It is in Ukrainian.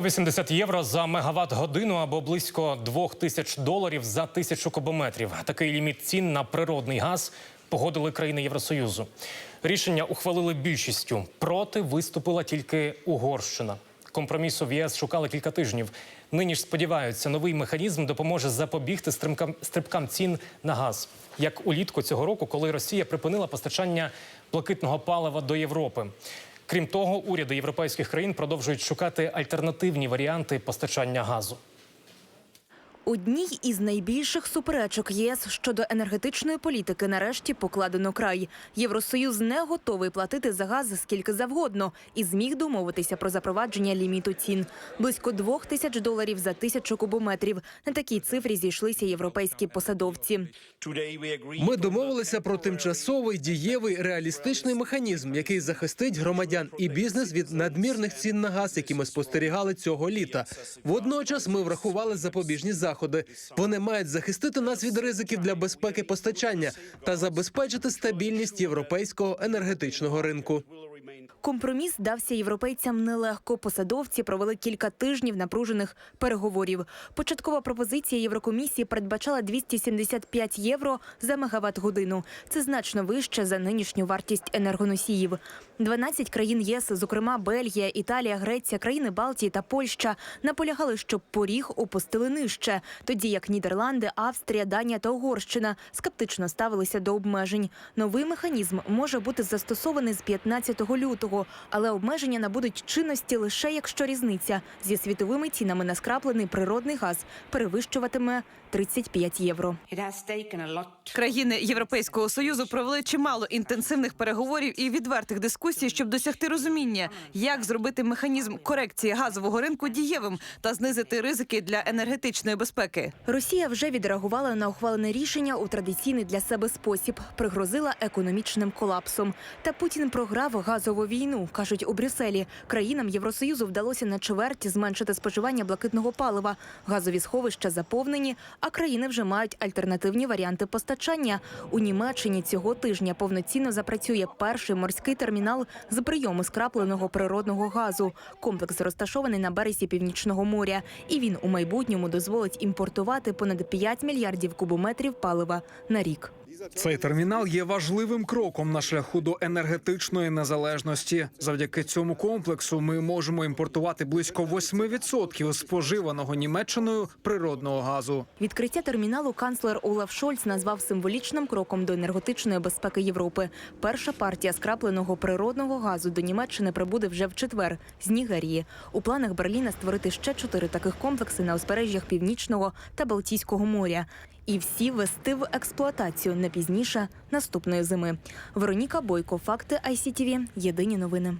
80 євро за мегаватт годину або близько 2 тисяч доларів за тисячу кубометрів. Такий ліміт цін на природний газ погодили країни Євросоюзу. Рішення ухвалили більшістю. Проти виступила тільки Угорщина. Компромісу в ЄС шукали кілька тижнів. Нині ж сподіваються, новий механізм допоможе запобігти стримкам, стрибкам цін на газ, як улітку цього року, коли Росія припинила постачання блакитного палива до Європи. Крім того, уряди європейських країн продовжують шукати альтернативні варіанти постачання газу. Одній із найбільших суперечок ЄС щодо енергетичної політики нарешті покладено край. Євросоюз не готовий платити за газ скільки завгодно і зміг домовитися про запровадження ліміту цін близько двох тисяч доларів за тисячу кубометрів. На такій цифрі зійшлися європейські посадовці. Ми домовилися про тимчасовий дієвий реалістичний механізм, який захистить громадян і бізнес від надмірних цін на газ, які ми спостерігали цього літа. Водночас ми врахували запобіжні заходи. Вони мають захистити нас від ризиків для безпеки постачання та забезпечити стабільність європейського енергетичного ринку. Компроміс дався європейцям нелегко. Посадовці провели кілька тижнів напружених переговорів. Початкова пропозиція Єврокомісії передбачала 275 євро за мегаватт годину. Це значно вище за нинішню вартість енергоносіїв. 12 країн єС, зокрема Бельгія, Італія, Греція, країни Балтії та Польща, наполягали, щоб поріг опустили нижче, тоді як Нідерланди, Австрія, Данія та Угорщина скептично ставилися до обмежень. Новий механізм може бути застосований з 15 лютого, але обмеження набудуть чинності лише якщо різниця зі світовими цінами на скраплений природний газ перевищуватиме 35 євро. Країни Європейського союзу провели чимало інтенсивних переговорів і відвертих дискусій, щоб досягти розуміння, як зробити механізм корекції газового ринку дієвим та знизити ризики для енергетичної безпеки. Росія вже відреагувала на ухвалене рішення у традиційний для себе спосіб, пригрозила економічним колапсом. Та Путін програв газову війну, кажуть у Брюсселі. Країнам Євросоюзу вдалося на чверть зменшити споживання блакитного палива. Газові сховища заповнені, а країни вже мають альтернативні варіанти постачання. У Німеччині цього тижня повноцінно запрацює перший морський термінал з прийому скрапленого природного газу. Комплекс розташований на березі північного моря, і він у майбутньому дозволить імпортувати понад 5 мільярдів кубометрів палива на рік. Цей термінал є важливим кроком на шляху до енергетичної незалежності. Завдяки цьому комплексу ми можемо імпортувати близько 8% споживаного Німеччиною природного газу. Відкриття терміналу канцлер Олаф Шольц назвав символічним кроком до енергетичної безпеки Європи. Перша партія скрапленого природного газу до Німеччини прибуде вже в четвер з Нігерії. У планах Берліна створити ще чотири таких комплекси на узбережжях Північного та Балтійського моря. І всі вести в експлуатацію не пізніше наступної зими. Вероніка Бойко, факти ICTV, Єдині новини.